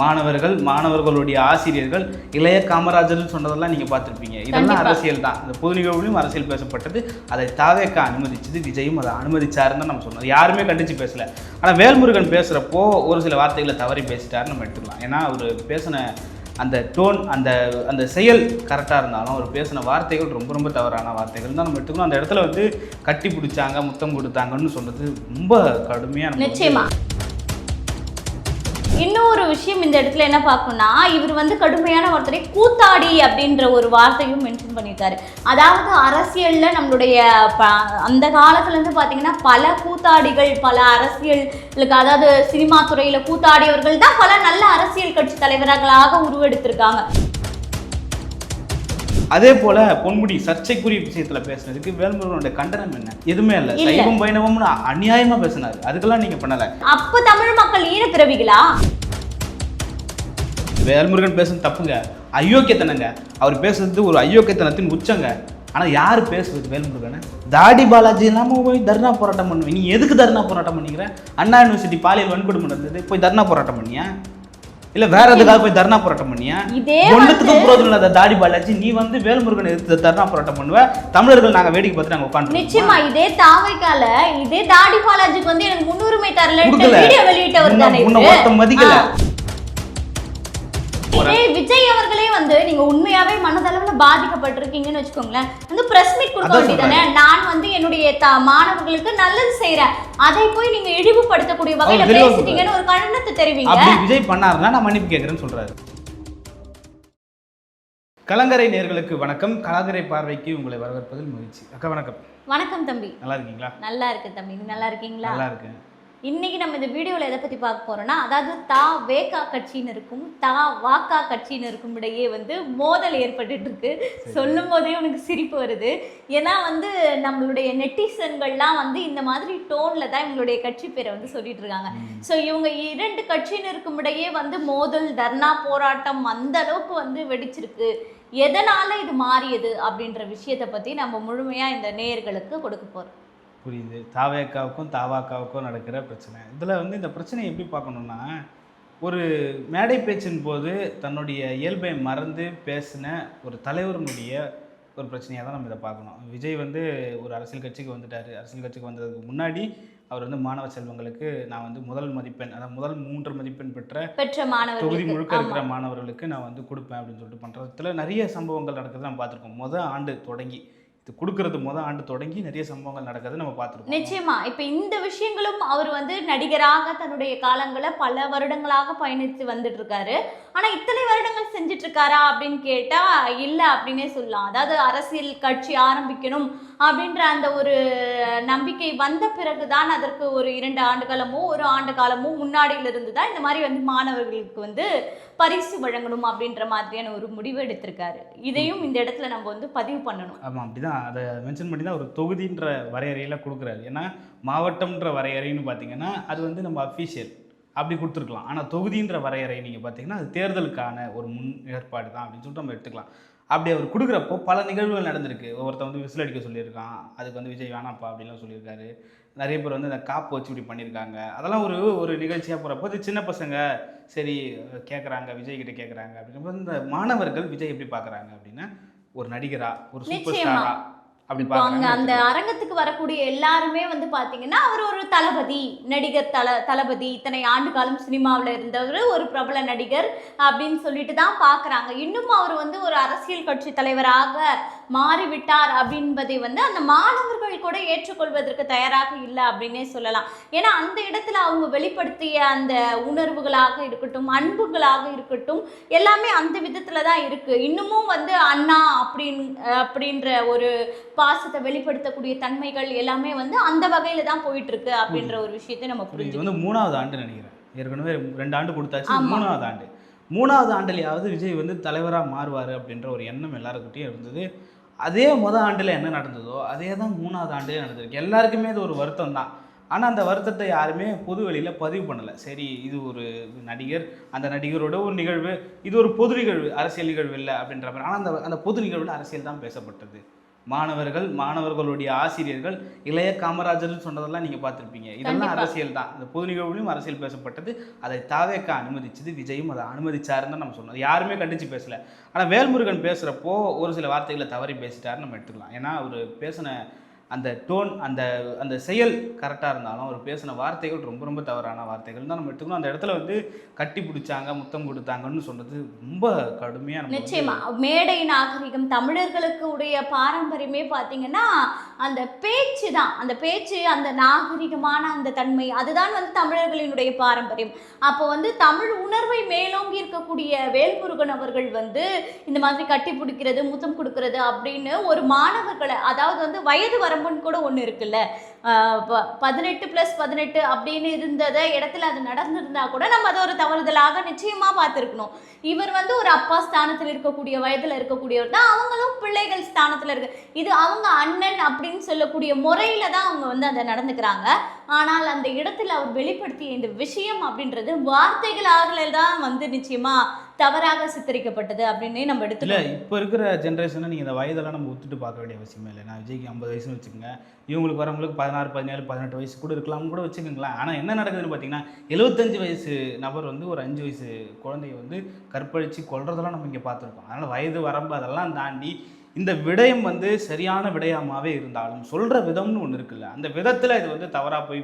மாணவர்கள் மாணவர்களுடைய ஆசிரியர்கள் இளைய காமராஜர்னு சொன்னதெல்லாம் நீங்கள் பார்த்துருப்பீங்க. இதெல்லாம். அரசியல் தான். இந்த பொது நிகழ்வுலையும் அரசியல் பேசப்பட்டது. அதை தாவேக்கா அனுமதிச்சது விஜயும் அதை அனுமதிச்சாருன்னு தான் நம்ம சொன்னோம். யாருமே கண்டிச்சு பேசல. ஆனால் வேல்முருகன் பேசுகிறப்போ ஒரு சில வார்த்தைகளை தவறி பேசிட்டாருன்னு நம்ம எடுத்துக்கலாம். ஏன்னா அவர் பேசின அந்த டோன் அந்த அந்த செயல் கரெக்டாக இருந்தாலும் அவர் பேசின வார்த்தைகள் ரொம்ப ரொம்ப தவறான வார்த்தைகள் தான் நம்ம எடுத்துக்கணும். அந்த இடத்துல வந்து கட்டி பிடிச்சாங்க முத்தம் கொடுத்தாங்கன்னு சொன்னது ரொம்ப கடுமையாக நம்ம இன்னும் ஒரு இன்னொரு விஷயம் இந்த இடத்துல என்ன பார்க்கணும்னா இவர் வந்து கடுமையான ஒருத்தரை கூத்தாடி அப்படின்ற ஒரு வார்த்தையும் மென்ஷன் பண்ணியிருக்காரு. அதாவது அரசியலில் நம்மளுடைய ப- அந்த காலத்துலேருந்து பார்த்தீங்கன்னா பல கூத்தாடிகள் பல அரசியலுக்கு அதாவது சினிமா துறையில் கூத்தாடியவர்கள் தான் பல நல்ல அரசியல் கட்சி தலைவர்களாக உருவெடுத்திருக்காங்க. அதே போல பொன்முடி சர்ச்சைக்குரிய விஷயத்துல பேசுனதுக்கு வேல்முருகனுடைய கண்டனம் என்ன? எதுவுமே இல்லை. சைவம் வைணவம்னு அநியாயமா பேசினாரு. அதுக்கெல்லாம் நீங்க பண்ணல. அப்ப தமிழ் மக்கள் ஈன பிறவிகளா வேல்முருகன் பேசுறது தப்புங்க. அயோக்கியத்தனங்க. அவர் பேசுறது ஒரு அயோக்கியத்தனத்தின் உச்சங்க. ஆனா யார் பேசுறது வேல்முருகனை? தாடி பாலாஜி இல்லாம போய் தர்ணா போராட்டம் பண்ணுவேன் நீ எதுக்கு தர்ணா போராட்டம் பண்ணிக்கிற? அண்ணா யூனிவர்சிட்டி பாலியல் வன்கொடுமை நடந்தது. போய் தர்ணா போராட்டம் பண்ணியா? இல்ல வேற எதுக்காக போய் தர்ணா போராட்டம் பண்ணியா? இதே ஒண்ணுத்துக்கும் புரோஜனம் இல்லாத தாடி பாலாஜி நீ வந்து வேல்முருகனை எதிர்த்து தர்ணா போராட்டம் பண்ணுவ. தமிழர்கள் நாங்க வேடிக்கை பார்த்து நாங்க உட்காந்து நிச்சயமா இதே தாவைக்கால இதே தாடி பாலாஜிக்கு வந்து எனக்கு முன்னுரிமை தரல. வீடியோ வெளியிட்டவர் தானே மதிக்கல. இதே விஜய் அவர்களே வந்து நீங்க உண்மையாவே மனதளவுல பாதிக்கப்பட்டிருக்கீங்கன்னு வச்சுக்கோங்களேன். வந்து பிரஸ் மீட் கொடுக்க வேண்டியதானே? நான் வந்து என்னுடைய மாணவர்களுக்கு நல்லது செய்றேன். அதை போய் நீங்க இழிவுபடுத்தக்கூடிய வகையில பேசிட்டீங்கன்னு ஒரு கண்டனத்தை தெரிவிங்க. விஜய் பண்ணாருன்னா நான் மன்னிப்பு கேட்குறேன்னு சொல்றாரு. கலங்கரை நேர்களுக்கு வணக்கம். கலங்கரை பார்வைக்கு உங்களை வரவேற்பதில் மகிழ்ச்சி. அக்கா வணக்கம். வணக்கம் தம்பி. நல்லா இருக்கீங்களா? நல்லா இருக்கு தம்பி. நல்லா இருக்கீங்களா? நல்லா இருக்கேன். இன்னைக்கு நம்ம இந்த வீடியோவில் எதை பற்றி பார்க்க போறோம்னா அதாவது தா வேகா கட்சியினருக்கும் தா வாக்கா கட்சியினருக்கும் இடையே வந்து மோதல் ஏற்பட்டுட்டு இருக்கு சொல்லும் போதே உனக்கு சிரிப்பு வருது. ஏன்னா வந்து நம்மளுடைய நெட்டிசன்கள்லாம் வந்து இந்த மாதிரி டோனில் தான் இவங்களுடைய கட்சி பேரை வந்து சொல்லிட்டு இருக்காங்க. ஸோ இவங்க இரண்டு கட்சியினருக்கும் இடையே வந்து மோதல் தர்ணா போராட்டம் அந்த அளவுக்கு வந்து வெடிச்சிருக்கு. எதனால இது மாறியது அப்படின்ற விஷயத்தை பற்றி நம்ம முழுமையாக இந்த நேயர்களுக்கு கொடுக்க போகிறோம் புரியுது. தாவேக்காவுக்கும் தாவாக்காவுக்கும் நடக்கிற பிரச்சனை. இதில் வந்து இந்த பிரச்சனையை எப்படி பார்க்கணுன்னா ஒரு மேடை பேச்சின் போது தன்னுடைய இயல்பை மறந்து பேசின ஒரு தலைவருடைய ஒரு பிரச்சனையாக தான் நம்ம இதை பார்க்கணும். விஜய் வந்து ஒரு அரசியல் கட்சிக்கு வந்துட்டார். அரசியல் கட்சிக்கு வந்ததுக்கு முன்னாடி அவர் வந்து மாணவ செல்வங்களுக்கு நான் வந்து முதல் மதிப்பெண் அதாவது முதல் மூன்று மதிப்பெண் பெற்ற பெற்ற தொகுதி முழுக்க. இருக்கிற மாணவர்களுக்கு நான் வந்து கொடுப்பேன் அப்படின்னு சொல்லிட்டு பண்ணுறதுல நிறைய சம்பவங்கள் நடக்கிறது நம்ம பார்த்துருக்கோம். முதல் ஆண்டு தொடங்கி கொடுக்கறது முதல் ஆண்டு தொடங்கி நிறைய சம்பவங்கள் நடக்கிறது நம்ம பார்த்துருக்கோம். நிச்சயமா. இப்போ இந்த விஷயங்களும் அவர் வந்து நடிகராக தன்னுடைய காலங்களை பல வருடங்களாக பயணித்து வந்துட்டு இருக்காரு ஆனால் இத்தனை வருடங்கள் செஞ்சுட்டு இருக்காரா அப்படின்னு கேட்டால் இல்லை அப்படின்னே சொல்லலாம். அதாவது அரசியல் கட்சி ஆரம்பிக்கணும் அப்படின்ற அந்த ஒரு நம்பிக்கை வந்த பிறகுதான் அதற்கு ஒரு இரண்டு ஆண்டு காலமோ ஒரு ஆண்டு காலமோ முன்னாடியிலிருந்து தான் இந்த மாதிரி வந்து மாணவர்களுக்கு வந்து பரிசு வழங்கணும் அப்படின்ற மாதிரியான ஒரு முடிவு எடுத்திருக்காரு. இதையும் இந்த இடத்துல நம்ம வந்து பதிவு பண்ணணும். ஆமாம் அப்படிதான். அதை மென்ஷன் பண்ணி தான் ஒரு தொகுதின்ற வரையறையில் கொடுக்குறாரு. ஏன்னா மாவட்டம்ன்ற வரையறைன்னு பார்த்தீங்கன்னா அது வந்து நம்ம அஃபீஷியல் அப்படி கொடுத்துருக்கலாம். ஆனால் தொகுதின்ற வரையறை நீங்கள் பார்த்தீங்கன்னா அது தேர்தலுக்கான ஒரு முன் ஏற்பாடு தான் அப்படின்னு சொல்லிட்டு நம்ம எடுத்துக்கலாம். அப்படி அவர் கொடுக்குறப்போ பல நிகழ்வுகள் நடந்திருக்கு. ஒருத்தன் வந்து விசில் அடிக்க சொல்லியிருக்கான். அதுக்கு வந்து விஜய் வேணாம்ப்பா அப்படின்லாம் சொல்லியிருக்காரு. நிறைய பேர் வந்து அந்த காப்பு வச்சு இப்படி பண்ணியிருக்காங்க. அதெல்லாம் ஒரு ஒரு நிகழ்ச்சியாக போகிறப்போ அது சின்ன பசங்க சரி கேட்குறாங்க விஜய் கிட்ட கேட்குறாங்க அப்படின்றப்போ இந்த மாணவர்கள் விஜய் எப்படி பார்க்குறாங்க அப்படின்னா ஒரு நடிகரா ஒரு சூப்பர் ஸ்டாரா பார்க்குறாங்க அந்த அரங்கத்துக்கு வரக்கூடிய எல்லாருமே வந்து பாத்தீங்கன்னா அவர் ஒரு தளபதி நடிகர் தல தளபதி இத்தனை ஆண்டு காலம் சினிமாவில் இருந்தவர் ஒரு பிரபல நடிகர் அப்படின்னு சொல்லிட்டு தான் பார்க்குறாங்க இன்னும் அவர் வந்து ஒரு அரசியல் கட்சி தலைவராக மாறிவிட்டார் அப்படின்பதை வந்து அந்த மாணவர்கள் கூட ஏற்றுக்கொள்வதற்கு தயாராக இல்லை அப்படின்னே சொல்லலாம். ஏன்னா அந்த இடத்துல அவங்க வெளிப்படுத்திய அந்த உணர்வுகளாக இருக்கட்டும் அன்புகளாக இருக்கட்டும் எல்லாமே அந்த விதத்துல தான் இருக்கு. இன்னமும் வந்து அண்ணா அப்படின் அப்படின்ற ஒரு பாசத்தை வெளிப்படுத்தக்கூடிய தன்மைகள் எல்லாமே வந்து அந்த வகையில தான் போயிட்டு இருக்கு அப்படின்ற ஒரு விஷயத்தை நம்ம புரிஞ்சுக்கணும் வந்து மூணாவது ஆண்டு நினைக்கிறேன். ஏற்கனவே ரெண்டு ஆண்டு கொடுத்தாச்சு. மூணாவது ஆண்டு. மூணாவது ஆண்டுலையாவது விஜய் வந்து தலைவராக மாறுவார் அப்படின்ற ஒரு எண்ணம் எல்லாருக்கிட்டையும் இருந்தது. அதே மொதல் ஆண்டில் என்ன நடந்ததோ அதே தான் மூணாவது ஆண்டிலே நடந்திருக்கு. எல்லாருக்குமே இது ஒரு வருத்தம் தான் ஆனால் அந்த வருத்தத்தை யாருமே பொது வெளியில் பதிவு பண்ணலை. சரி இது ஒரு நடிகர் அந்த நடிகரோட ஒரு நிகழ்வு இது ஒரு பொது நிகழ்வு அரசியல் நிகழ்வு இல்லை அப்படின்ற மாதிரி. ஆனால் அந்த அந்த பொது நிகழ்வில் அரசியல் தான் பேசப்பட்டது. மாணவர்கள் மாணவர்களுடைய ஆசிரியர்கள் இளைய காமராஜர்னு சொன்னதெல்லாம் நீங்கள் பார்த்துருப்பீங்க. இதெல்லாம். அரசியல் தான். இந்த பொது நிகழ்வுலையும் அரசியல் பேசப்பட்டது. அதை தாவேக்க அனுமதிச்சது விஜயும் அதை அனுமதிச்சாருன்னு தான் நம்ம சொன்னோம் யாருமே கண்டிச்சு பேசல. ஆனால் வேல்முருகன் பேசுகிறப்போ ஒரு சில வார்த்தைகளை தவறி பேசிட்டாருன்னு நம்ம எடுத்துக்கலாம். ஏன்னா அவர் பேசின அந்த டோன் அந்த அந்த செயல் கரெக்டாக இருந்தாலும் அவர் பேசின வார்த்தைகள் ரொம்ப ரொம்ப தவறான வார்த்தைகள் தான் நம்ம எடுத்துக்கணும். அந்த இடத்துல வந்து கட்டி பிடிச்சாங்க முத்தம் கொடுத்தாங்கன்னு சொன்னது ரொம்ப கடுமையாக நிச்சயமா. மேடை நாகரிகம் தமிழர்களுக்கு உடைய பாரம்பரியமே பார்த்தீங்கன்னா அந்த பேச்சு தான். அந்த பேச்சு அந்த நாகரிகமான அந்த தன்மை அதுதான் வந்து தமிழர்களினுடைய பாரம்பரியம். அப்போ வந்து தமிழ் உணர்வை மேலோங்கி இருக்கக்கூடிய வேல்முருகன் அவர்கள் வந்து இந்த மாதிரி கட்டி பிடிக்கிறது முத்தம் கொடுக்கறது அப்படின்னு ஒரு மாணவர்களை அதாவது வந்து வயது வர வரம்புன்னு கூட ஒன்று இருக்குல்ல. ப- பதினெட்டு ப்ளஸ் பதினெட்டு அப்படின்னு இருந்ததை இடத்துல அது நடந்திருந்தா கூட நம்ம அதை ஒரு தவறுதலாக நிச்சயமாக பார்த்துருக்கணும். இவர் வந்து ஒரு அப்பா ஸ்தானத்தில் இருக்கக்கூடிய வயதில் இருக்கக்கூடியவர் தான். அவங்களும் பிள்ளைகள் ஸ்தானத்தில் இருக்கு. இது அவங்க அண்ணன் அப்படின்னு சொல்லக்கூடிய முறையில் தான் அவங்க வந்து அதை நடந்துக்கிறாங்க. ஆனால் அந்த இடத்துல அவர் வெளிப்படுத்திய இந்த விஷயம் அப்படின்றது வார்த்தைகளாக தான் வந்து நிச்சயமாக தவறாக சித்தரிக்கப்பட்டது அப்படின்னே நம்ம இல்லை இப்போ இருக்கிற ஜென்ரேஷனை நீங்கள் இந்த வயதெல்லாம் நம்ம ஒத்துட்டு பார்க்க வேண்டிய அவசியமே இல்லை. நான் விஜய்க்கு ஐம்பது வயசுன்னு வச்சுக்கோங்க. இவங்களுக்கு வரவங்களுக்கு பதினாறு பதினேழு பதினெட்டு வயசு கூட இருக்கலாம்னு கூட வச்சுக்கோங்களேன். ஆனால் என்ன நடக்குதுன்னு பார்த்தீங்கன்னா எழுபத்தஞ்சு வயசு நபர் வந்து ஒரு அஞ்சு வயசு குழந்தைய வந்து கற்பழித்து கொள்றதெல்லாம் நம்ம இங்கே பார்த்துருக்கோம். அதனால் வயது வரம்பு அதெல்லாம் தாண்டி இந்த விடயம் வந்து சரியான விடயமாவே இருந்தாலும் சொல்கிற விதம்னு ஒன்று இருக்குல்ல அந்த விதத்தில் இது வந்து தவறாக போய்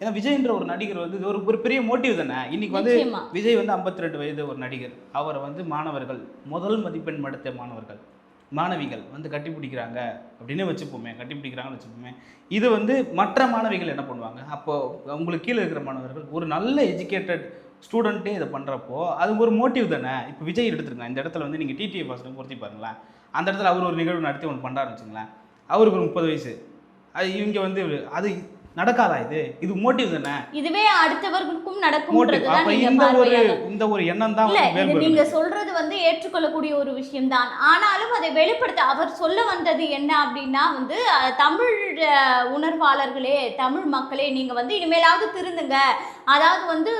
ஏன்னா விஜய்ன்ற ஒரு நடிகர் வந்து இது ஒரு ஒரு பெரிய மோட்டிவ் தானே? இன்னைக்கு வந்து விஜய் வந்து 52 வயது ஒரு நடிகர். அவரை வந்து மாணவர்கள் முதல் மதிப்பெண் மடுத்த மாணவர்கள் மாணவிகள் வந்து கட்டி பிடிக்கிறாங்க அப்படின்னு வச்சுப்போமே கட்டி பிடிக்கிறாங்கன்னு வச்சுப்போமே இது வந்து மற்ற மாணவிகள் என்ன பண்ணுவாங்க? அப்போது உங்களுக்கு கீழே இருக்கிற மாணவர்கள் ஒரு நல்ல எஜுகேட்டட் ஸ்டூடெண்ட்டே இதை பண்ணுறப்போ அது ஒரு மோட்டிவ் தானே? இப்போ விஜய் எடுத்துருங்க இந்த இடத்துல வந்து நீங்கள் டிடிஏ பாசனம் பொருத்தி பாருங்களேன். அந்த இடத்துல அவர் ஒரு நிகழ்வு நடத்தி ஒன்று பண்ணுறாருன்னு வச்சுங்களேன் அவருக்கு ஒரு முப்பது வயசு. அது இவங்க வந்து அது நடக்காதா இது? இது மோட்டிவ் தானே? இதுவே அடுத்தவர்களுக்கும் நீங்க இந்த ஒரு இந்த ஒரு எண்ணம் தான். நீங்க சொல்றது வந்து ஏற்றுக்கொள்ளக்கூடிய ஒரு விஷயம்தான். ஆனாலும் அதை வெளிப்படுத்த அவர் சொல்ல வந்தது என்ன அப்படின்னா வந்து தமிழ் உணர்வாளர்களே தமிழ் மக்களே நீங்க வந்து இனிமேலாவது திருந்துங்க. அதாவது வந்து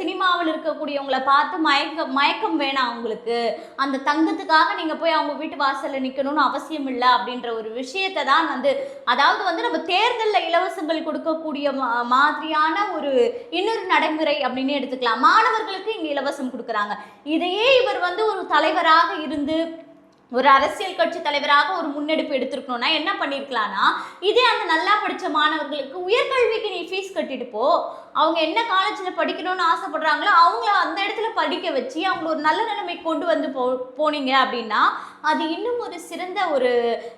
சினிமாவில் இருக்கக்கூடியவங்களை பார்த்து மயக்க மயக்கம் வேணாம் உங்களுக்கு. அந்த தங்கத்துக்காக நீங்க போய் அவங்க வீட்டு வாசல்ல நிக்கணும்னு அவசியம் இல்லை அப்படின்ற ஒரு விஷயத்தை தான் வந்து அதாவது வந்து நம்ம தேர்தலில் இலவசங்கள் கொடுக்கக்கூடிய மா- மாதிரியான ஒரு இன்னொரு நடைமுறை அப்படின்னு எடுத்துக்கலாம். மாணவர்களுக்கு இங்கே இலவசம் கொடுக்குறாங்க. இதையே இவர் வந்து ஒரு தலைவராக இருந்து ஒரு அரசியல் கட்சி தலைவராக ஒரு முன்னெடுப்பு எடுத்திருக்கணும்னா என்ன பண்ணியிருக்கலாம்னா இதே அந்த நல்லா படித்த மாணவர்களுக்கு உயர்கல்விக்கு நீ ஃபீஸ் கட்டிட்டு போ. அவங்க என்ன காலேஜில் படிக்கணும்னு ஆசைப்படுறாங்களோ அவங்கள அந்த இடத்துல படிக்க வச்சு அவங்கள ஒரு நல்ல நிலைமை கொண்டு வந்து போ போனீங்க அப்படின்னா அது இன்னும் ஒரு சிறந்த ஒரு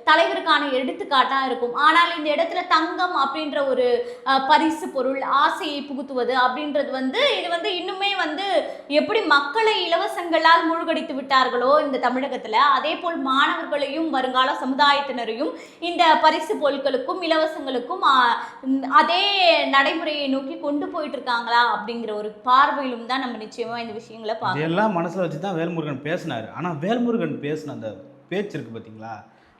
தலைவருக்கான எடுத்துக்காட்டாக இருக்கும். ஆனால் இந்த இடத்துல தங்கம் அப்படின்ற ஒரு பரிசு பொருள் ஆசையை புகுத்துவது அப்படின்றது வந்து இது வந்து இன்னுமே வந்து எப்படி மக்களை இலவசங்களால் மூழ்கடித்து விட்டார்களோ இந்த தமிழகத்தில் அதே போல் மாணவர்களையும் வருங்கால சமுதாயத்தினரையும் இந்த பரிசு பொருட்களுக்கும் இலவசங்களுக்கும் அதே நடைமுறையை நோக்கி கொண்டு போயிட்டு இருக்காங்களா அப்படிங்கிற ஒரு பார்வையிலும் தான் நம்ம நிச்சயமா இந்த விஷயங்களை பார்க்கணும். எல்லாம் மனசுல வச்சு தான் வேல்முருகன் பேசினாரு. ஆனா வேல்முருகன் பேசின அந்த பேச்சு இருக்கு பாத்தீங்களா?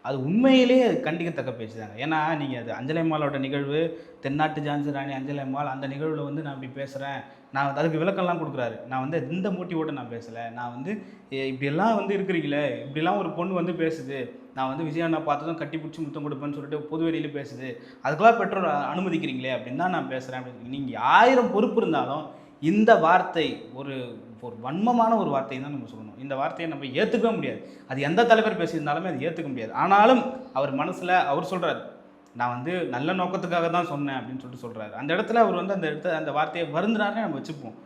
அது உண்மையிலேயே அது கண்டிக்கத்தக்க பேச்சு தாங்க. ஏன்னா நீங்கள் அது அஞ்சலை அம்மாளோட நிகழ்வு தென்னாட்டு ஜான்சி ராணி அஞ்சலை அம்மாள் அந்த நிகழ்வில் வந்து நான் இப்படி பேசுகிறேன் நான் வந்து அதுக்கு விளக்கம்லாம் கொடுக்குறாரு. நான் வந்து இந்த மோட்டிவோட நான் பேசலை. நான் வந்து "ஏ, இப்படியெல்லாம் வந்து இருக்கிறீங்களே? இப்படிலாம் ஒரு பொண்ணு வந்து பேசுது. நான் வந்து விஜயண்ணா பார்த்ததும் கட்டி பிடிச்சி முத்தம் கொடுப்பேன்னு சொல்லிட்டு பொது வெளியில் பேசுது. அதுக்கெல்லாம் பெற்றோர் அனுமதிக்கிறீங்களே? அப்படின்னு தான் நான் பேசுகிறேன் அப்படின்னு நீங்கள் ஆயிரம் பொறுப்பு இருந்தாலும் இந்த வார்த்தை ஒரு ஒரு வன்மமான ஒரு வார்த்தை தான் நம்ம சொல்லணும். இந்த வார்த்தையை நம்ம ஏற்றுக்கவே முடியாது. அது எந்த தலைவர் பேசியிருந்தாலுமே அது ஏற்றுக்க முடியாது. ஆனாலும் அவர் மனசில் அவர் சொல்கிறார் நான் வந்து நல்ல நோக்கத்துக்காக தான் சொன்னேன் அப்படின்னு சொல்லிட்டு சொல்கிறாரு அந்த இடத்துல அவர் வந்து அந்த இடத்த அந்த வார்த்தையை வருந்தினாருன்னு நம்ம வச்சுப்போம்.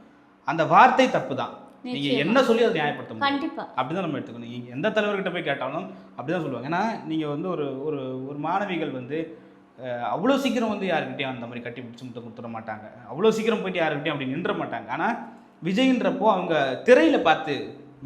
அந்த வார்த்தை தப்பு தான். நீங்கள். என்ன சொல்லி அதை நியாயப்படுத்த முடியும்? அப்படிதான் நம்ம எடுத்துக்கணும். நீங்க எந்த தலைவர்கிட்ட போய் கேட்டாலும் அப்படிதான் சொல்லுவாங்க. ஏன்னா நீங்கள் வந்து ஒரு ஒரு ஒரு மாணவிகள் வந்து அவ்வளோ சீக்கிரம் வந்து யாருக்கிட்டையும் அந்த மாதிரி கட்டி பிடிச்சி முத்தம் கொடுத்துட மாட்டாங்க. அவ்வளோ சீக்கிரம் போயிட்டு யாருக்கிட்டையும் அப்படி நின்ற மாட்டாங்க. ஆனால் விஜய்ன்றப்போ அவங்க திரையில் பார்த்து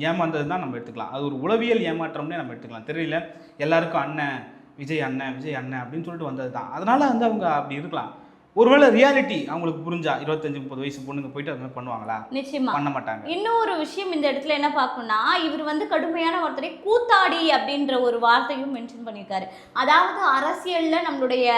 ஏமாந்தது தான் நம்ம எடுத்துக்கலாம். அது ஒரு உளவியல் ஏமாற்றம்னே நம்ம எடுத்துக்கலாம். திரையில் எல்லாருக்கும் அண்ணன் விஜய் அண்ணன் விஜய் அண்ணன் அப்படின்னு சொல்லிட்டு வந்தது தான் அதனால் வந்து அவங்க அப்படி இருக்கலாம். ஒருவேளை ரியாலிட்டி அவங்களுக்கு புரிஞ்சா இருபத்தஞ்சு முப்பது வயசு பொண்ணுங்க போயிட்டு அது மாதிரி பண்ணுவாங்களா? நிச்சயமா. பண்ண மாட்டாங்க. இன்னொரு விஷயம் இந்த இடத்துல என்ன பார்க்கணும்னா இவர் வந்து கடுமையான ஒருத்தரை கூத்தாடி அப்படின்ற ஒரு வார்த்தையும் மென்ஷன் பண்ணியிருக்காரு. அதாவது அரசியல்ல நம்மளுடைய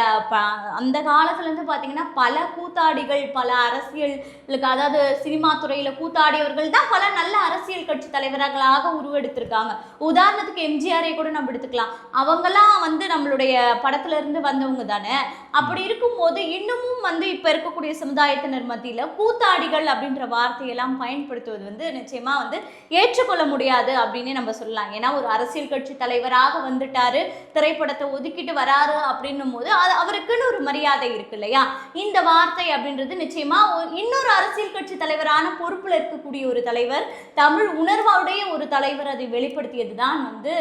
அந்த காலத்துல இருந்து பாத்தீங்கன்னா பல கூத்தாடிகள் பல அரசியலுக்கு அதாவது சினிமா துறையில கூத்தாடியவர்கள் தான் பல நல்ல அரசியல் கட்சி தலைவர்களாக உருவெடுத்திருக்காங்க. உதாரணத்துக்கு எம்ஜிஆரை கூட நம்ம எடுத்துக்கலாம். அவங்கெல்லாம் வந்து நம்மளுடைய படத்துல இருந்து வந்தவங்க தானே. அப்படி இருக்கும்போது இன்னமும் வந்து இப்ப இருக்கக்கூடிய சமுதாயத்தினர் மத்தியில கூத்தாடிகள் அப்படின்ற வார்த்தையெல்லாம் பயன்படுத்துவது வந்து நிச்சயமா வந்து ஏற்றுக்கொள்ள முடியாது அப்படின்னு நம்ம சொல்லலாம். ஏன்னா ஒரு அரசியல் கட்சி தலைவராக வந்துட்டாரு திரைப்படத்தை ஒதுக்கிட்டு வராரு அப்படின்னும் போது அது அவருக்குன்னு ஒரு மரியாதை இருக்கு இல்லையா? இந்த வார்த்தை அப்படின்றது நிச்சயமா ஒரு- இன்னொரு அரசியல் கட்சி தலைவரான பொறுப்புல இருக்கக்கூடிய ஒரு தலைவர் தமிழ் உணர்வோடைய ஒரு தலைவர் அதை வெளிப்படுத்தியது தான் வந்து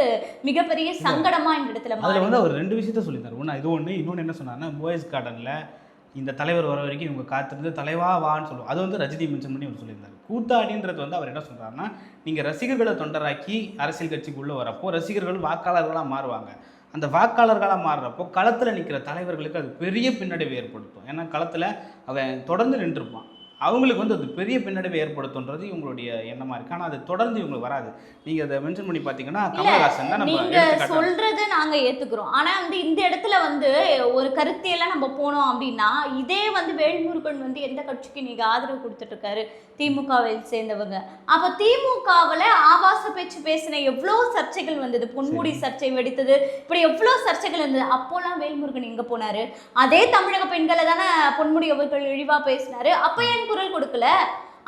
மிகப்பெரிய சங்கடமா இந்த இடத்துல அதில் வந்து அவர் ரெண்டு விஷயத்த சொல்லியிருந்தார். ஒன்று இது ஒன்று இன்னொன்று என்ன சொன்னார்னா பாய்ஸ் கார்டனில் இந்த தலைவர் வர வரைக்கும் இவங்க காத்திருந்து தலைவா வான்னு சொல்லுவோம் அது வந்து ரஜினி மென்ஷன் பண்ணி அவர் சொல்லியிருந்தார். கூத்தாடின்றது வந்து அவர் என்ன சொல்கிறாருன்னா நீங்கள் ரசிகர்களை தொண்டராக்கி அரசியல் கட்சிக்குள்ளே வரப்போ ரசிகர்கள் வாக்காளர்களாக மாறுவாங்க. அந்த வாக்காளர்களாக மாறுறப்போ களத்தில் நிற்கிற தலைவர்களுக்கு அது பெரிய பின்னடைவு ஏற்படுத்தும். ஏன்னா களத்தில் அவன் தொடர்ந்து நின்றுருப்பான். அவங்களுக்கு வந்து அது பெரிய பின்னடைவை ஏற்படுத்துன்றது இவங்களுடைய எண்ணமாக இருக்குது ஆனால் அது தொடர்ந்து இவங்களுக்கு வராது. நீங்கள் அதை மென்ஷன் பண்ணி பார்த்தீங்கன்னா கமலஹாசன் தான் நம்ம நீங்க எடுத்துக்காட்டா சொல்றது நாங்க ஏத்துக்கிறோம். ஆனா வந்து இந்த இடத்துல வந்து ஒரு கருத்தியெல்லாம் நம்ம போனோம் அப்படின்னா இதே வந்து வேல்முருகன் வந்து எந்த கட்சிக்கு நீங்க ஆதரவு கொடுத்துட்டு இருக்காரு திமுகவை சேர்ந்தவங்க. அப்ப திமுகவுல ஆபாச பேச்சு பேசின எவ்வளோ சர்ச்சைகள் வந்தது? பொன்முடி சர்ச்சை வெடித்தது. இப்படி எவ்வளோ சர்ச்சைகள் இருந்தது? அப்போலாம் வேல்முருகன் எங்க போனாரு. அதே தமிழக பெண்களை தானே பொன்முடி அவர்கள் இழிவா பேசினாரு. அப்ப ஏன் குரல் கொடுக்கல.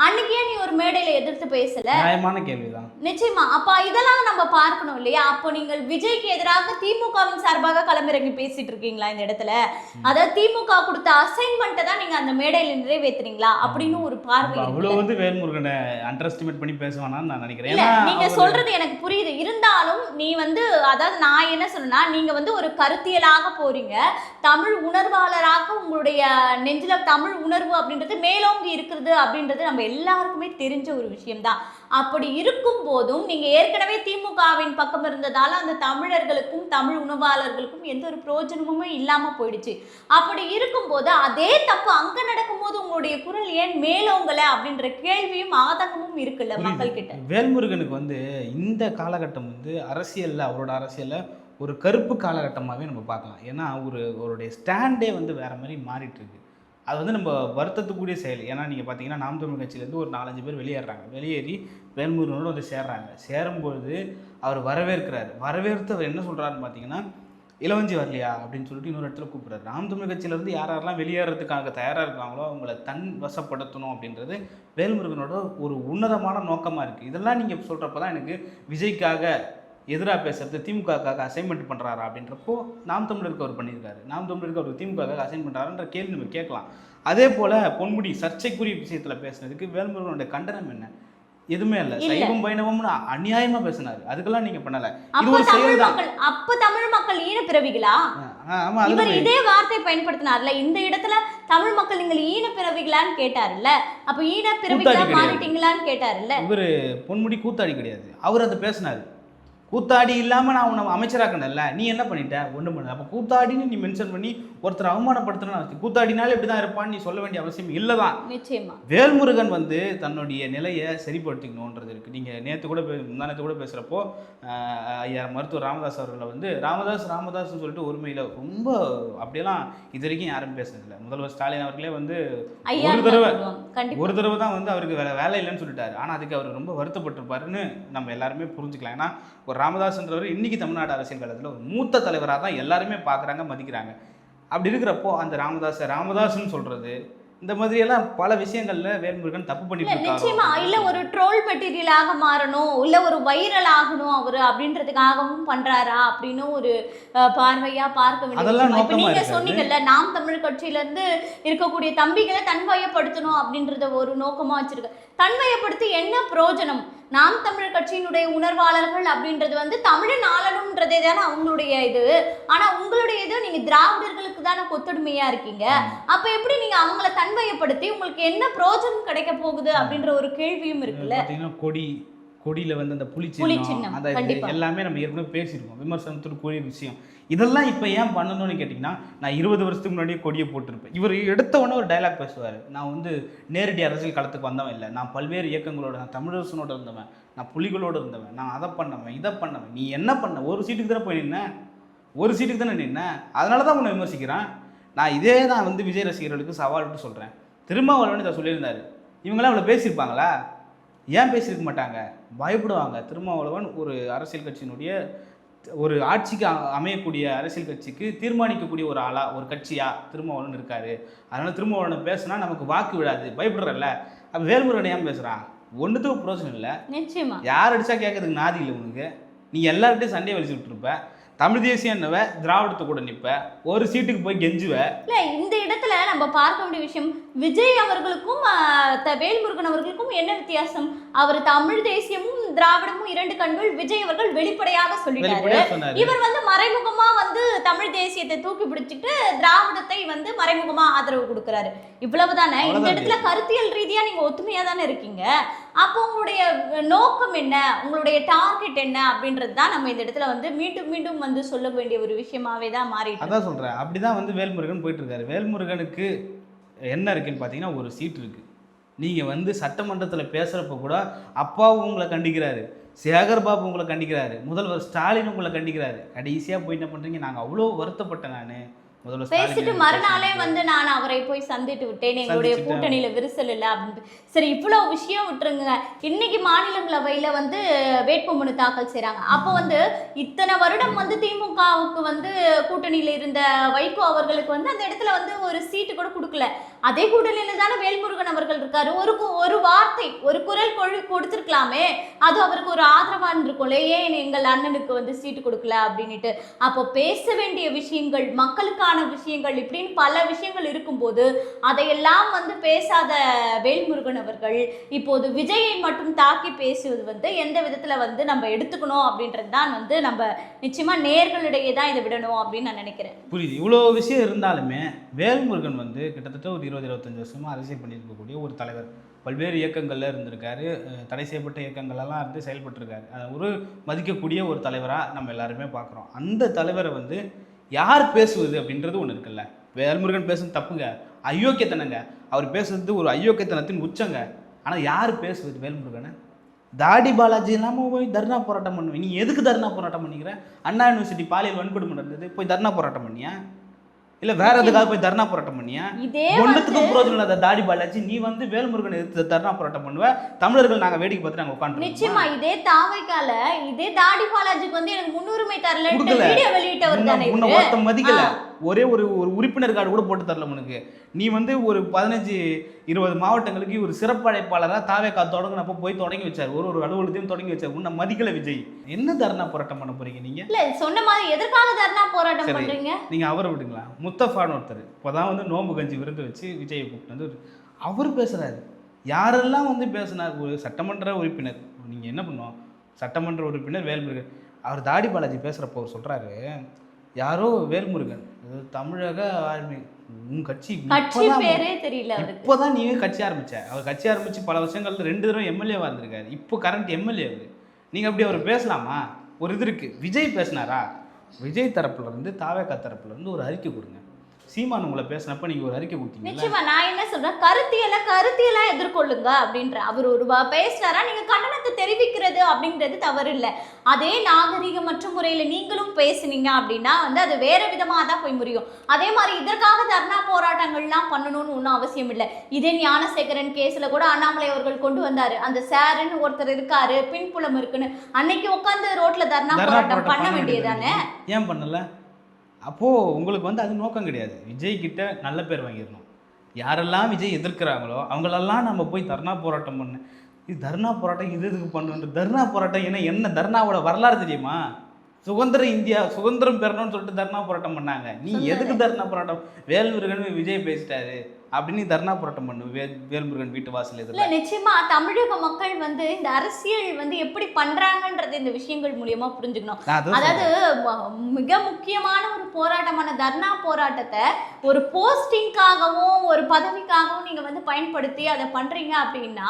அன்னைக்கு நீ ஒரு மேடையில எதிர்த்து பேசல? நியாயமான கேள்விதான். நிச்சயமா. அப்ப இதெல்லாம் நம்ம பார்க்கணும் இல்லையா? அப்போ நீங்கள் விஜய்க்கு எதிராக திமுகவின் சார்பாக களமிறங்கி பேசிட்டு இருக்கீங்களா இந்த இடத்துல? அதாவது திமுக கொடுத்த அசைன்மெண்ட்டை தான் நீங்க அந்த மேடையில நிறைவேத்துறீங்களா? அப்படின்னு ஒரு பார்வை. அவ்வளவு வந்து வேல்முருகனை அண்டர் எஸ்டிமேட் பண்ணி பேசுவானான்னு நான் நினைக்கிறேன். நீங்க சொல்றது எனக்கு புரியுது. இருந்தாலும் நீ வந்து அதாவது நான் என்ன சொன்னா நீங்க வந்து ஒரு கருத்தியலாக போறீங்க. தமிழ் உணர்வாளராக உங்களுடைய நெஞ்சில தமிழ் உணர்வு அப்படின்றது மேலோங்கி இருக்கிறது அப்படின்றது நம்ம எல்லாருக்குமே தெரிஞ்ச ஒரு விஷயம்தான். அப்படி இருக்கும் போதும் நீங்க ஏற்கனவே திமுகவின் பக்கம் இருந்ததால அந்த தமிழர்களுக்கும் தமிழ் உணவாளர்களுக்கும் எந்த ஒரு பிரயோஜனமுமே இல்லாம போயிடுச்சு. அப்படி இருக்கும்போது அதே தப்பு அங்க நடக்கும்போது உங்களுடைய குரல் ஏன் மேலோங்கல அப்படின்ற கேள்வியும் ஆதங்கமும் இருக்குல்ல. மக்கள் கிட்ட வேல்முருகனுக்கு வந்து இந்த காலகட்டம் வந்து அரசியல்ல அவரோட அரசியல்ல ஒரு கருப்பு காலகட்டமாகவே நம்ம பார்க்கலாம். ஏன்னா ஒரு அவருடைய ஸ்டாண்டே வந்து வேற மாதிரி மாறிட்டு இருக்கு. அது வந்து நம்ம வருத்தத்துக்குரிய செயல். ஏன்னா நீங்கள் பார்த்தீங்கன்னா நாம் தமிழ் கட்சியிலேருந்து ஒரு நாலஞ்சு பேர் வெளியேறாங்க வெளியேறி வேல்முருகனோடு வந்து சேர்றாங்க. சேரும்பொழுது அவர் வரவேற்கிறாரு. வரவேற்று அவர் என்ன சொல்கிறாருன்னு பார்த்தீங்கன்னா இளவஞ்சி வரலையா? அப்படின்னு சொல்லிட்டு இன்னொரு இடத்துல கூப்பிடுறாரு. நாம் தமிழ் கட்சியிலேருந்து யார் யாரெல்லாம் வெளியேறதுக்காக தயாராக இருக்காங்களோ அவங்கள தன் வசப்படுத்தணும் அப்படின்றது வேல்முருகனோட ஒரு உன்னதமான நோக்கமாக இருக்குது இதெல்லாம் நீங்கள் சொல்கிறப்ப தான் எனக்கு விஜய்க்காக எதிராக பேசுறது திமுகக்காக அசைன்மெண்ட் பண்ணுறாரா அப்படின்றப்போ நாம் தமிழருக்கு அவர் பண்ணியிருக்காரு. நாம் தமிழருக்கு அவர் திமுகக்காக அசைன் பண்ணுறாருன்ற கேள்வி நம்ம கேட்கலாம். அதே போல் பொன்முடி சர்ச்சைக்குரிய விஷயத்தில் பேசுனதுக்கு வேல்முருகனோட கண்டனம் என்ன? எதுவுமே இல்லை. சைவம் வைணவம்னு அநியாயமாக பேசினாரு. அதுக்கெல்லாம் நீங்கள் பண்ணலை. இது ஒரு செயல் தான். அப்ப தமிழ் மக்கள் ஈன பிறவிகளா? இவர் இதே வார்த்தை பயன்படுத்தினார்ல. இந்த இடத்துல தமிழ் மக்கள் நீங்கள் ஈன பிறவிகளான்னு கேட்டாருல்ல? அப்ப ஈன பிறவிகளா. மாறிட்டீங்களான்னு கேட்டாருல்ல? இவர் பொன்முடி கூத்தாடி கிடையாது. அவர் அதை பேசினார். கூத்தாடி இல்லாமல் நான் உன்னை அமைச்சராக்கணும்ல நீ என்ன பண்ணிட்ட? ஒன்றும் பண்ணல. அப்போ கூத்தாடின்னு நீ மென்ஷன் பண்ணி ஒருத்தர் அவமானப்படுத்தணும்னு கூத்தாடினாலே இப்படி தான் இருப்பான்னு நீ சொல்ல வேண்டிய அவசியம் இல்லை தான் நிச்சயமா. வேல்முருகன் வந்து தன்னுடைய நிலையை சரிப்படுத்திக்கணுன்றது இருக்குது நீங்கள் நேற்று கூட முந்தானத்து கூட பேசுகிறப்போ ஐயா மருத்துவர் ராமதாஸ் அவர்களை வந்து ராமதாஸ் ராமதாஸ்னு சொல்லிட்டு ஒருமையில் ரொம்ப அப்படியெல்லாம் இது வரைக்கும் யாரும் பேசுனதில்லை. முதல்வர் ஸ்டாலின் அவர்களே வந்து ஒரு தடவை ஒரு தடவை தான் வந்து அவருக்கு வேற வேலை இல்லைன்னு சொல்லிட்டாரு. ஆனால் அதுக்கு அவர் ரொம்ப வருத்தப்பட்டிருப்பாருன்னு நம்ம எல்லாருமே புரிஞ்சுக்கலாம். ஏன்னா ஒரு ராமதாஸ்ன்றவர் இன்னைக்கு தமிழ்நாடு அரசியல் காலத்தில் ஒரு மூத்த தலைவராக தான் எல்லாருமே பார்க்குறாங்க மதிக்கிறாங்க அப்படி இருக்கிறப்போ அந்த ராமதாஸை ராமதாஸ்ன்னு சொல்றது இந்த மாதிரியெல்லாம் பல விஷயங்கள்ல வேல்முருகன் தப்பு பண்ணிட்டு நிச்சயமா இல்ல ஒரு ட்ரோல் மெட்டீரியலாக மாறணும் இல்ல ஒரு வைரல் ஆகணும் அவரு அப்படின்றதுக்காகவும் பண்றாரா அப்படின்னு ஒரு பார்வையா பார்க்க வேண்டிய அதெல்லாம் விஷயம். இப்ப நீங்க. சொன்னீங்கல்ல நாம் தமிழ் கட்சியில இருந்து இருக்கக்கூடிய தம்பிகளை தன்வயப்படுத்தணும் அப்படின்றத ஒரு நோக்கமா வச்சிருக்க தன்வயப்படுத்தி என்ன பிரயோஜனம் நாம் தமிழர் கட்சியினுடைய உணர்வாளர்கள் அப்படின்றது வந்து தமிழன் ஆளணும்ன்றதே தானே அவங்களுடைய இது. ஆனா உங்களுடைய இது நீங்க திராவிடர்களுக்கு தானே கொத்தடிமையா இருக்கீங்க. அப்ப எப்படி நீங்க அவங்கள தன்மையப்படுத்தி உங்களுக்கு என்ன பிரோஜனம் கிடைக்க போகுது அப்படின்ற ஒரு கேள்வியும் இருக்குல்ல? கொடி கொடியில வந்து அந்த புலி சின்னம் அந்த. எல்லாமே நம்ம ஏற்கனவே பேசியிருக்கோம். விமர்சனத்திற்குரிய விஷயம். இதெல்லாம் இப்போ ஏன் பண்ணணும்னு கேட்டிங்கன்னா நான் இருபது வருஷத்துக்கு முன்னாடியே கொடியை போட்டிருப்பேன். இவர் எடுத்த உடனே ஒரு டைலாக் பேசுவார். நான் வந்து நேரடி அரசியல் களத்துக்கு வந்தவன் இல்லை. நான் பல்வேறு இயக்கங்களோட நான் தமிழரசனோட இருந்தவன். நான் புலிகளோட இருந்தவன். நான் அதை பண்ணவன் இதை பண்ணவன். நீ என்ன பண்ண? ஒரு சீட்டுக்கு தானே போய் நின்ன? ஒரு சீட்டுக்கு தானே நின்ன? அதனால தான் உன்னை விமர்சிக்கிறான். நான் இதே தான் வந்து விஜய் ரசிகர்களுக்கு சவால் விட்டு சொல்கிறேன் திருமாவளவன் இதை சொல்லியிருந்தாரு. இவங்களாம் அவ்வளோ பேசியிருப்பாங்களா? ஏன் பேசியிருக்க மாட்டாங்க? பயப்படுவாங்க. திருமாவளவன் ஒரு அரசியல் கட்சியினுடைய ஒரு ஆட்சிக்கு அமையக்கூடிய அரசியல் கட்சிக்கு தீர்மானிக்கக்கூடிய ஒரு ஆளா ஒரு கட்சியா திருமாவளவன் இருக்காரு. அதனால திருமாவளவன் பேசுனா நமக்கு வாக்கு விழாது. பயப்படுறல்ல. அப்ப வேல்முருகன் ஏன் பேசுறான் ஒன்றுத்துக்கும் பிரோஜனம் இல்லை. நிச்சயமா. யார் அடிச்சா கேட்கறதுக்கு நாதி இல்லை உனக்கு. நீ எல்லார்கிட்டையும் சண்டையை வலிச்சு விட்டுருப்ப. தமிழ் என்னவ திராவிடத்து கூட நிற்ப ஒரு சீட்டுக்கு போய் கெஞ்சுவ. இல்ல இந்த இடத்துல நம்ம பார்க்க வேண்டிய விஷயம் விஜய் அவர்களுக்கும் வேல்முருகன் அவர்களுக்கும் என்ன வித்தியாசம்? அவர் தமிழ் தேசியமும் திராவிடமும் இரண்டு கண்கள் விஜய் அவர்கள் வெளிப்படையாக சொல்லிட்டாரு. இவர் வந்து மறைமுகமா வந்து தமிழ் தேசியத்தை தூக்கி பிடிச்சிட்டு திராவிடத்தை வந்து மறைமுகமா ஆதரவு கொடுக்கறாரு. இவ்வளவுதானே? இந்த இடத்துல கருத்தியல் ரீதியா நீங்க ஒத்துமையா தானே இருக்கீங்க? அப்போ உங்களுடைய நோக்கம் என்ன? உங்களுடைய டார்கெட் என்ன? அப்படின்றது தான் நம்ம இந்த இடத்துல வந்து மீண்டும் மீண்டும் வந்து சொல்ல வேண்டிய ஒரு விஷயமாவே தான் மாறிட்டு அதான் சொல்கிறேன் அப்படி தான் வந்து வேல்முருகன் போயிட்டு இருக்காரு வேல்முருகனுக்கு என்ன இருக்குன்னு பார்த்தீங்கன்னா ஒரு சீட் இருக்கு. நீங்கள் வந்து சட்டமன்றத்தில் பேசுகிறப்ப கூட அப்பாவும் உங்களை கண்டிக்கிறாரு. சேகர் பாபு உங்களை கண்டிக்கிறாரு. முதல்வர் ஸ்டாலின் உங்களை கண்டிக்கிறாரு. கடைசியாக போய் என்ன பண்ணுறீங்க நாங்கள் அவ்வளோ வருத்தப்பட்டேன் நான். பேசிட்டு மறுநாளே. வந்து நான் அவரை போய் சந்தித்து விட்டேன். எங்களுடைய. கூட்டணியில விரிசல் இல்லை அப்படின்ட்டு சரி இவ்வளவு விஷயம் விட்டுருங்க. இன்னைக்கு மாநிலங்களவையில வந்து வேட்புமனு தாக்கல் செய்றாங்க. அப்போ வந்து இத்தனை வருடம் வந்து திமுகவுக்கு வந்து கூட்டணியில இருந்த வைகோ அவர்களுக்கு வந்து அந்த இடத்துல வந்து ஒரு சீட்டு கூட கொடுக்கல. அதே கூட்டணியில தானே வேல்முருகன் அவர்கள் இருக்காரு. ஒரு ஒரு வார்த்தை ஒரு குரல் கொழு கொடுத்துருக்கலாமே. அது அவருக்கு ஒரு ஆதரவா இருந்திருக்கும்ல ஏன் எங்கள் அண்ணனுக்கு வந்து சீட்டு கொடுக்கல அப்படின்னுட்டு. அப்போ பேச வேண்டிய விஷயங்கள் மக்களுக்கான விஷயங்கள் இப்படின்னு பல விஷயங்கள் இருக்கும்போது அதையெல்லாம் வந்து பேசாத வேல்முருகன் அவர்கள் இப்போது விஜயை மட்டும் தாக்கி பேசுவது வந்து எந்த விதத்தில் வந்து நம்ம எடுத்துக்கணும் அப்படின்றது தான் வந்து நம்ம நிச்சயமா நேர்களிடையே தான் இதை விடணும் அப்படின்னு நான் நினைக்கிறேன். புரியுது. இவ்வளோ விஷயம் இருந்தாலுமே வேல்முருகன் வந்து கிட்டத்தட்ட ஒரு இருபது இருபத்தஞ்சு வருஷமாக அரசியல் பண்ணியிருக்கக்கூடிய ஒரு தலைவர். பல்வேறு இயக்கங்களில் இருந்திருக்காரு. தடை செய்யப்பட்ட இயக்கங்களெல்லாம் இருந்து செயல்பட்டிருக்காரு. அதை ஒரு மதிக்கக்கூடிய ஒரு தலைவராக நம்ம எல்லாருமே பார்க்குறோம். அந்த தலைவரை வந்து யார் பேசுவது அப்படின்றது ஒன்று இருக்குல்ல. வேல்முருகன் பேசுறது தப்புங்க. அயோக்கியத்தனங்க. அவர் பேசுறது ஒரு அயோக்கியத்தனத்தின் உச்சங்க. ஆனால் யார் பேசுவது வேல்முருகனை? தாடி பாலாஜி இல்லாமல் போய் தர்ணா போராட்டம் பண்ணுவேன் நீ எதுக்கு தர்ணா போராட்டம் பண்ணிக்கிற? அண்ணா யூனிவர்சிட்டி பாலியல் வன்கொடுமை நடந்தது. போய் தர்ணா போராட்டம் பண்ணியா? இல்லை வேற எதுக்காக போய் தர்ணா போராட்டம் பண்ணியா? இதே ஒன்றுத்துக்கும் புரோஜனம் இல்லாத தாடி பாலாஜி நீ வந்து வேல்முருகன் எதிர்த்து தர்ணா போராட்டம் பண்ணுவ. தமிழர்கள் நாங்கள் வேடிக்கை பார்த்து நாங்கள் உட்காந்து நிச்சயமா இதே தாவைக்கால இதே தாடி பாலாஜிக்கு வந்து எனக்கு முன்னுரிமை தரல. வீடியோ வெளியிட்டவர் தானே மதிக்கல. ஒரே ஒரு ஒரு உறுப்பினர் கார்டு கூட போட்டு தரல உனக்கு நீ வந்து ஒரு பதினஞ்சு இருபது மாவட்டங்களுக்கு ஒரு சிறப்பு அழைப்பாளராக தாவே கா தொடங்கினப்போ போய் தொடங்கி வச்சார். ஒரு ஒரு அலுவலகத்தையும் தொடங்கி வச்சார். உன்னை மதிக்கல விஜய். என்ன தர்ணா போராட்டம் பண்ண போறீங்க நீங்க? இல்ல சொன்ன மாதிரி எதற்காக தர்ணா போராட்டம். பண்றீங்க. நீங்க அவரை விடுங்களா? முத்தஃபான்னு ஒருத்தர். இப்போதான் வந்து நோம்பு கஞ்சி விருந்து வச்சு விஜயை கூப்பிட்டு வந்து அவர் பேசுறாரு. யாரெல்லாம் வந்து பேசினார்? ஒரு சட்டமன்ற உறுப்பினர். நீங்க என்ன பண்ணுவோம் சட்டமன்ற உறுப்பினர் வேல்முருகன். அவர் தாடி பாலாஜி பேசுறப்போ அவர் சொல்றாரு யாரோ வேல்முருகன். தமிழக ஆர்மி உன் கட்சி கட்சி பேரே தெரியல இப்போதான் நீ கட்சி ஆரம்பிச்ச. அவர் கட்சி ஆரம்பிச்சு பல வருஷங்கள்ல ரெண்டு தடவை எம்எல்ஏவா இருந்திருக்காரு. இப்போ கரண்ட் எம்எல்ஏ அவரு. நீங்க அப்படி அவர் பேசலாமா? ஒரு இது இருக்கு. விஜய் பேசினாரா? விஜய் தரப்புல இருந்து தாவேக்கா தரப்புல இருந்து ஒரு அறிக்கை கொடுங்க. சீமான் உங்களை பேசினப்ப நீங்க ஒரு அறிக்கை கொடுத்தீங்கல்ல? நிச்சயமா நான் என்ன சொல்றேன்? கருத்தியல கருத்தியலா எதிர்கொள்ளுங்க அப்படின்ற. அவர் ஒரு பேசினாரா? நீங்க கண்டனத்தை தெரிவிக்கிறது அப்படிங்கிறது தவறு இல்லை அதே நாகரிகமற்ற முறையில நீங்களும் பேசுனீங்க அப்படின்னா வந்து அது வேற விதமா தான் போய் முடியும். அதே மாதிரி இதற்காக தர்ணா போராட்டங்கள்லாம் பண்ணணும்னு ஒன்றும் அவசியம் இல்லை. இதே ஞானசேகரன் கேஸ்ல கூட அண்ணாமலை அவர்கள் கொண்டு வந்தாரு. அந்த சாருன்னு ஒருத்தர் இருக்காரு பின்புலம் இருக்குன்னு. அன்னைக்கு உட்காந்து ரோட்ல தர்ணா போராட்டம் பண்ண வேண்டியதானே வேண்டியது ஏன் பண்ணல? அப்போ உங்களுக்கு வந்து அது நோக்கம் கிடையாது. விஜய் கிட்ட நல்ல பேர் வாங்கிடணும். யாரெல்லாம் விஜய் எதிர்க்கிறாங்களோ அவங்களெல்லாம் நம்ம போய் தர்ணா போராட்டம் பண்ண. இது தர்ணா போராட்டம் இது இதுக்கு பண்ணுன்ற தர்ணா போராட்டம் என்ன என்ன தர்ணாவோட வரலாறு தெரியுமா? சுதந்திர இந்தியா சுதந்திரம் பெறணும்னு சொல்லிட்டு தர்ணா போராட்டம் பண்ணாங்க. நீ. எதுக்கு தர்ணா போராட்டம்? வேல்முருகன் விஜய் பேசிட்டாரு. அப்படின்னு தர்ணா போராட்டம் பண்ணு வே வேல்முருகன் வீட்டு வாசல் இதில் நிச்சயமா தமிழக மக்கள் வந்து இந்த அரசியல் வந்து எப்படி பண்றாங்கன்றது இந்த விஷயங்கள் மூலியமா புரிஞ்சுக்கணும். அதாவது மிக முக்கியமான ஒரு போராட்டமான தர்ணா போராட்டத்தை ஒரு போஸ்டிங்காகவும் ஒரு பதவிக்காகவும் நீங்க வந்து பயன்படுத்தி அதை பண்றீங்க அப்படின்னா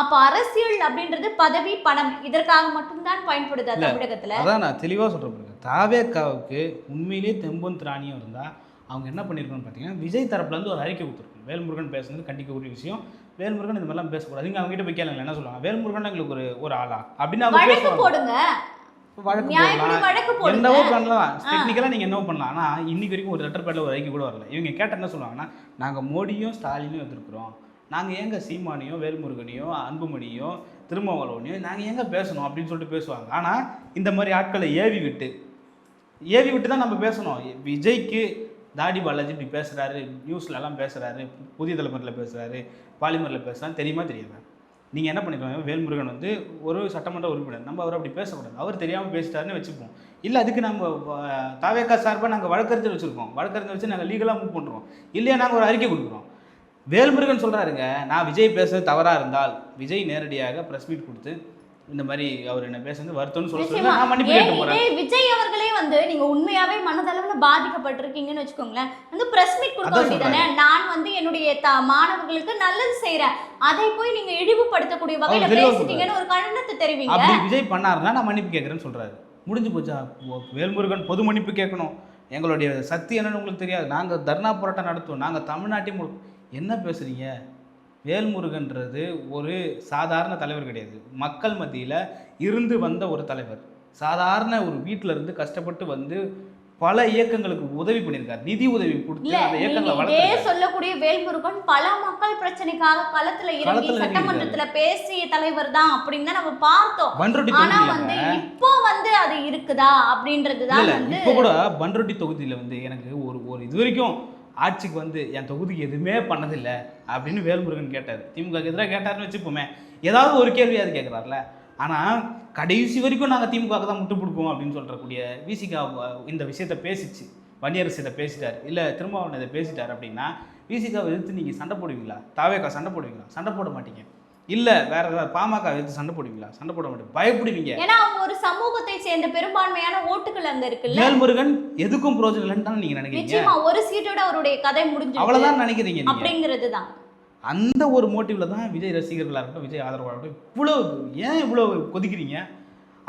அப்ப அரசியல் அப்படின்றது பதவி பணம் இதற்காக மட்டும்தான் பயன்படுதா. தமிழகத்துல? அதான் நான் தெளிவாக சொல்கிறேன் பாருங்க. தாவேக்காவுக்கு உண்மையிலேயே தெம்பும் திராணியும் இருந்தால் அவங்க என்ன பண்ணியிருக்கோன்னு பார்த்தீங்கன்னா விஜய் தரப்புலேருந்து ஒரு அறிக்கை கொடுத்துருக்கோம் வேல்முருகன் பேசுனது கண்டிக்கக்கூடிய விஷயம். வேல்முருகன் இந்த மாதிரிலாம் பேசக்கூடாது. இங்கே அவங்க கிட்ட போய் கேளுங்க என்ன சொல்லுவாங்க? வேல்முருகன் எங்களுக்கு ஒரு ஒரு ஆளா? அப்படின்னு அவங்க போடுங்க. வழக்கு போடலாம். என்னவோ பண்ணலாம். டெக்னிக்கலாக நீங்கள் என்னவோ பண்ணலாம். ஆனால் இன்னைக்கு வரைக்கும் ஒரு லெட்டர் பேரில் ஒரு அறிக்கை கூட வரல. இவங்க கேட்ட என்ன சொல்லுவாங்கன்னா நாங்கள் மோடியும் ஸ்டாலினும் எதிர்க்கிறோம். நாங்கள் ஏங்க சீமானையும் வேல்முருகனையும் அன்புமணியும் திருமாவளவனையும் நாங்கள் ஏங்க பேசணும் அப்படின்னு சொல்லிட்டு பேசுவாங்க. ஆனால் இந்த மாதிரி ஆட்களை ஏவி விட்டு ஏவி விட்டு தான் நம்ம பேசணும். விஜய்க்கு தாடி பாலாஜி இப்படி பேசுகிறாரு நியூஸ்லலாம் பேசுகிறாரு புதிய தலைமுறையில் பேசுகிறாரு பாலிமரில் பேசுகிறாரு தெரியுமா தெரியாது? நீங்கள் என்ன பண்ணிக்கலாம் வேல்முருகன் வந்து ஒரு சட்டமன்ற உறுப்பினர். நம்ம அவர் அப்படி பேசக்கூடாது. அவர் தெரியாமல் பேசிட்டாருன்னு வச்சுப்போம். இல்லை அதுக்கு நம்ம தாவேக்கா சார்பாக நாங்கள் வழக்கறிஞர் வச்சுருக்கோம். வழக்கறிஞர் வச்சு நாங்கள் லீகலாக மூவ் பண்ணுறோம் இல்லையா நாங்கள் ஒரு அறிக்கை கொடுக்குறோம். வேல்முருகன் சொல்கிறாருங்க நான் விஜய் பேசுறது தவறாக இருந்தால் விஜய் நேரடியாக ப்ரெஸ் மீட் கொடுத்து இந்த மாதிரி அவர் என்ன பேசுறது வருத்தம்னு சொல்ல. நான் மன்னிப்பு கேட்டு விஜய் அவர்களே வந்து நீங்க உண்மையாவே மனதளவுல பாதிக்கப்பட்டிருக்கீங்கன்னு வச்சுக்கோங்களேன். வந்து பிரஸ் மீட் கொடுக்க வேண்டியதானே நான் வந்து என்னுடைய மாணவர்களுக்கு நல்லது செய்றேன். அதை போய் நீங்க இழிவுபடுத்தக்கூடிய வகையில பேசிட்டீங்கன்னு ஒரு கண்டனத்தை தெரிவிங்க. அப்படி விஜய் பண்ணாருன்னா நான் மன்னிப்பு கேட்குறேன்னு சொல்றாரு. முடிஞ்சு போச்சா? வேல்முருகன் பொது மன்னிப்பு கேட்கணும். எங்களுடைய சக்தி என்னன்னு உங்களுக்கு தெரியாது. நாங்கள் தர்ணா போராட்டம் நடத்துவோம். நாங்கள் தமிழ்நாட்டையும் முழு- என்ன பேசுறீங்க? வேல்முருகன்றது ஒரு சாதாரண தலைவர் கிடையாது. மக்கள் மத்தியில் இருந்து வந்த ஒரு தலைவர். சாதாரண ஒரு வீட்டில இருந்து கஷ்டப்பட்டு வந்து பல இயக்கங்களுக்கு உதவி பண்ணியிருக்காரு. நிதி உதவி கொடுத்து அந்த இயக்கங்களை வளர்த்து சொல்லக்கூடிய வேல்முருகன் பல மக்கள் பிரச்சனைக்காக களத்துல இறங்கி சட்டமன்றத்துல பேசிய தலைவர் தான் அப்படின்னு தான் நம்ம பார்த்தோம். ஆனா வந்து இப்போ வந்து அது இருக்குதா அப்படின்றதுதான் இப்போ கூட பன்ருட்டி தொகுதியில் வந்து எனக்கு ஒரு ஒரு இது வரைக்கும் ஆட்சிக்கு வந்து என் தொகுதிக்கு எதுவுமே பண்ணதில்லை அப்படின்னு வேல்முருகன் கேட்டார். திமுக எதிராக கேட்டாருன்னு வச்சுப்போமே ஏதாவது ஒரு கேள்வியாவது கேட்குறாருல ஆனால் கடைசி வரைக்கும் நாங்கள் திமுக தான் முட்டு கொடுப்போம் அப்படின்னு சொல்கிறக்கூடிய விசிகா இந்த விஷயத்த பேசிச்சு. வன்னியரசு இதை பேசிட்டார். இல்லை திருமாவளவன் இதை பேசிட்டார் அப்படின்னா விசிகாவை எதிர்த்து நீங்கள் சண்டை போடுவீங்களா? தாவேக்கா சண்டை போடுவீங்களா? சண்டை போட மாட்டீங்க. இல்லை வேற ஏதாவது பாமக எதிர்த்து சண்டை போடுவீங்களா? சண்டை போட மாட்டீங்க. பயப்படுவீங்க. ஏன்னா அவங்க ஒரு சமூகத்தை சேர்ந்த பெரும்பான்மையான ஓட்டுகள் அங்க இருக்குல்ல? வேல்முருகன் எதுக்கும் பிரோஜனம் இல்லைன்னு தானே நீங்க நினைக்கிறீங்க? நிச்சயமா ஒரு சீட்டோட அவருடைய கதை முடிஞ்சு அவ்வளவுதான் நினைக்கிறீங்க நீங்க. அப்படிங்கிறது தான் அந்த ஒரு மோட்டிவ்ல தான் விஜய் ரசிகர்களாக இருக்கட்டும் விஜய் ஆதரவாளர்கள் இவ்வளவு ஏன் இவ்வளவு கொதிக்கிறீங்க?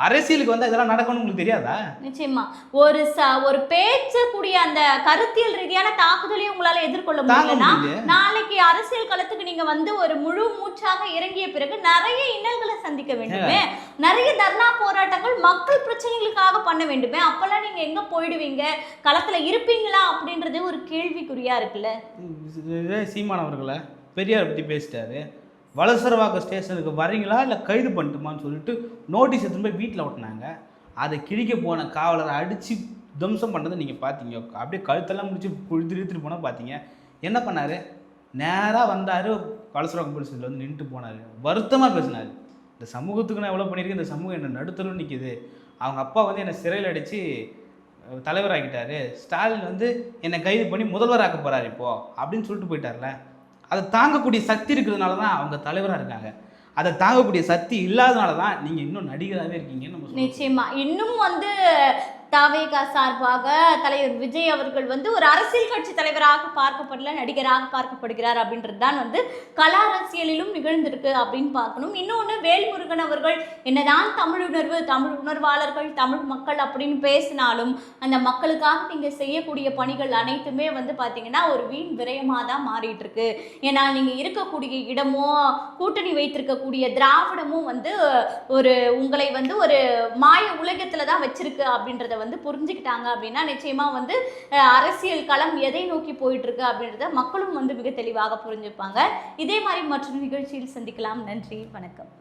அரசியலுக்கு வந்து இதெல்லாம் நடக்கணும்னு உங்களுக்கு தெரியாதா? நிச்சயமா. ஒரு ச ஒரு பேசக்கூடிய அந்த கருத்தியல் ரீதியான தாக்குதலையும் உங்களால எதிர்கொள்ள முடியலன்னா முடியல நாளைக்கு அரசியல் களத்துக்கு நீங்க வந்து ஒரு முழு மூச்சாக இறங்கிய பிறகு நிறைய இன்னல்களை சந்திக்க வேண்டுமே. நிறைய தர்ணா போராட்டங்கள் மக்கள் பிரச்சனைகளுக்காக பண்ண வேண்டுமே. அப்பெல்லாம் நீங்க எங்க போயிடுவீங்க? களத்துல இருப்பீங்களா? அப்படின்றது ஒரு கேள்விக்குறியா இருக்குல்ல? சீமான் அவர்களை பெரியார் பற்றி பேசிட்டாரு. வலசரவாக்க ஸ்டேஷனுக்கு வரீங்களா இல்லை கைது பண்ணட்டுமான்னு சொல்லிட்டு நோட்டீஸ் எடுத்துன்னு போய் வீட்டில் ஓட்டினாங்க அதை கிழிக்க போன காவலரை அடித்து துவம்சம் பண்ணதை நீங்கள் பார்த்தீங்க அப்படியே கழுத்தெல்லாம் முடிச்சு குழுத்து இழுத்துட்டு போனால் பார்த்தீங்க என்ன பண்ணார்? நேராக வந்தார் வலசரவாக்கம் போலீஸ் வந்து நின்றுட்டு போனார். வருத்தமாக பேசினார். இந்த சமூகத்துக்கு நான் எவ்வளோ பண்ணியிருக்கேன் இந்த சமூகம் என்ன நடுத்தரும் நிற்கிது அவங்க அப்பா வந்து என்னை சிறையில் அடித்து தலைவராகிட்டார் ஸ்டாலின் வந்து என்னை கைது பண்ணி முதல்வராக்க போகிறார் இப்போ அப்படின்னு சொல்லிட்டு போயிட்டார்ல. அதை தாங்கக்கூடிய சக்தி இருக்கிறதுனால தான் அவங்க தலைவராக இருக்காங்க அதை தாங்கக்கூடிய சக்தி இல்லாதனால தான் நீங்கள் இன்னும் நடிகராகவே இருக்கீங்கன்னு நம்ம சொல்றோம். நிச்சயமா இன்னும் வந்து தாவேகா சார்பாக தலைவர் விஜய் அவர்கள் வந்து ஒரு அரசியல் கட்சி தலைவராக பார்க்கப்படல நடிகராக பார்க்கப்படுகிறார் அப்படின்றது தான் வந்து கலா அரசியலிலும் நிகழ்ந்திருக்கு அப்படின்னு பார்க்கணும். இன்னொன்று வேல்முருகன் அவர்கள் என்னதான் தமிழ் உணர்வு தமிழ் உணர்வாளர்கள் தமிழ் மக்கள் அப்படின்னு பேசினாலும் அந்த மக்களுக்காக நீங்கள் செய்யக்கூடிய பணிகள் அனைத்துமே வந்து பார்த்தீங்கன்னா ஒரு வீண் விரயமாக தான் மாறிட்டு இருக்கு ஏன்னா நீங்கள் இருக்கக்கூடிய இடமோ கூட்டணி வைத்திருக்கக்கூடிய திராவிடமும் வந்து ஒரு உங்களை வந்து ஒரு மாய உலகத்தில் தான் வச்சிருக்கு அப்படின்றத வந்து புரிஞ்சுக்கிட்டாங்க அப்படின்னா நிச்சயமா வந்து அரசியல் களம் எதை நோக்கி போயிட்டு இருக்கு அப்படின்றத மக்களும் வந்து மிக தெளிவாக புரிஞ்சுப்பாங்க. இதே மாதிரி மற்றொரு நிகழ்ச்சியில் சந்திக்கலாம். நன்றி. வணக்கம்.